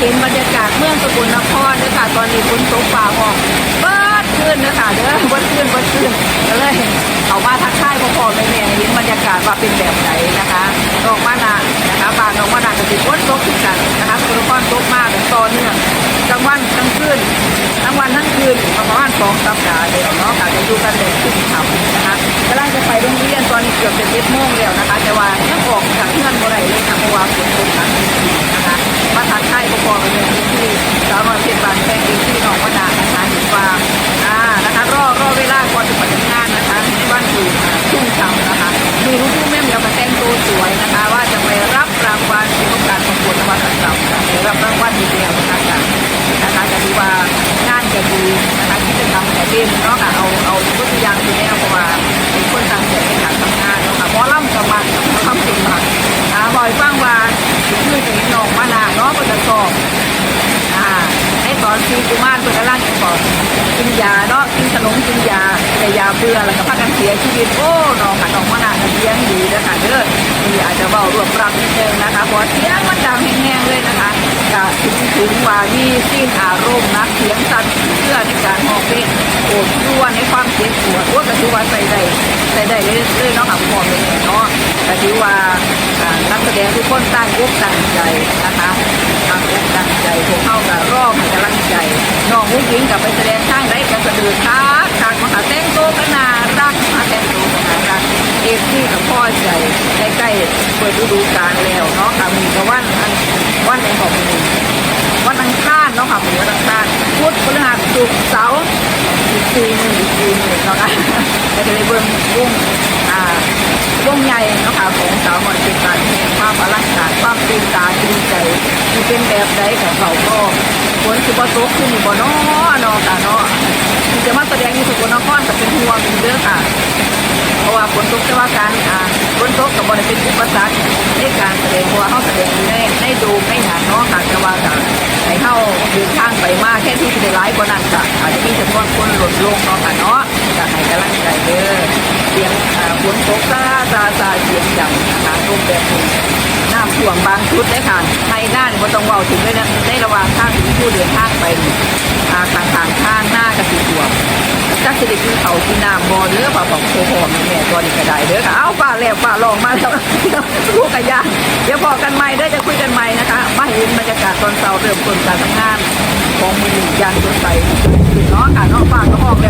เห็นบรรยากาศเมืองสกลนครเด้อค่ะตอนนี้ฝนตกฟ้าห้องเบิดขึ้นเด้อค่ะเด้อเบิดขึ้นเบิดขึ้นก็เลยเอามาทักทายพ่อพ่อแม่แม่เห็นบรรยากาศว่าเป็นแบบไหนนะคะดอกมะนาวนะคะบานดอกมะนาวก็สิดฝนตกขึ้นกันนะคะสกลนครตกมากแบบต่อเนื่องกลางวันกลางคืนทั้งวันทั้งคืนประมาณสองสัปดาห์เดียวเนาะค่ะจะอยู่กันแบบขึ้นเขานะคะกำลังจะไปโรงเรียนตอนนี้เกือบจะเจ็ดโมงแล้วนะคะ แต่ว่ายังออกจากเพื่อนบ่ได้เลยค่ะเพราะว่าฝนตกหนักจริงๆนะคะ มา ทักทายพ่อพ่อกันเลยที่สาวน้อยเพชรบานแพงที่น้องวนานะคะเห็นว่าอ่านะคะรอรอเวลาก่อนจะไปทำงานนะคะในวันอยู่ชุ่มฉ่ำนะคะมีลูกผู้แม่เมียวมาแต่งตัวสวยนะคะ ว่าจะไปรับรางวัลในโอกาสประกวดนวัตกรรมค่ะไปรับรางวัลดีเดียวนะคะนะคะจะดูว่างานจะดีนะคะที่จะทำแต่เด่นเนาะ ยาเนาะกินขนมกินยาแต่ยาเบื่อแล้วก็พากันเสียชีวิตโอ้น้องค่ะน้องมะนาวเสียงดีเด้อค่ะเด้อนี่อาจจะเบารวบรัดนิดนึงนะคะเพราะเสียงมันดังแห้งๆเลยนะคะก็ถึงถึงว่ามีสิ้นอารมณ์นะเสียงสั่นเพื่อในการมองเป็นโอดครวญในความเจ็บปวดว่าก็ถือว่าใส่ได้ใส่ได้เลยเลยเนาะค่ะพ่อแม่เนาะก็ถือว่านักแสดงทุกคนตั้งอกตั้งใจนะคะตั้งอกตั้งใจพวกเข้าก็รอให้กำลังใจน้องมุ้งยิงกับไปแสดงทางไรก็สะดือคักคักมหาแต่งโตวกันนารักมหาแต่งโตวกันนารักเอฟที่กับพ่อใจใกล้ๆ เปิดฤดูกาลแล้วเนาะค่ะมีกับวันอันวันในของมีวันอังคารเนาะค่ะมีวันอังคารพุธพฤหัสศุกร์เสาร์อีกสี่หมื่นอีกสี่หมื่นเนาะค่ะก็จะได้เบิ่งวงอ่าวงใหญ่เนาะค่ะของสาวหมอนเป็นการความอลังการความตื่นตาตื่นใจที่เป็นแบบใดของเขาก็ฝนสิบ่ตกขึ้นบ่เนาะเนาะค่ะเนาะ ร้ายกว่านั้นค่ะอาจจะมีจำนวนคนลดลงเนาะค่ะเนาะก็ให้กำลังใจเด้อเสียงฝนตกซาซาซาเสียงดังนะคะลมแบบนี้น้ำท่วมบางชุดเลยค่ะไทยหน้านี่บ่ต้องเว้าถึงเลยนะในระว่างทางที่ผู้เดินทางไปนี่อ่าทางทางข้างหน้าก็สิท่วมจักสิได้กินเขาวกินน้ำบ่เด้อป่าบอกโคหอมแม่ตัวนี้ก็ได้เด้อค่ะเอาป่าแล้วป่าลองมาแล้วลูกกระยางเดี๋ยวพอกันใหม่เด้อจะคุยกันใหม่นะคะมาเห็นบรรยากาศตอนเช้าเริ่มต้นการทำงาน ของมือหนึ่งยานสดใสเนาะค่ะเนาะฝากก็ออกแล้ว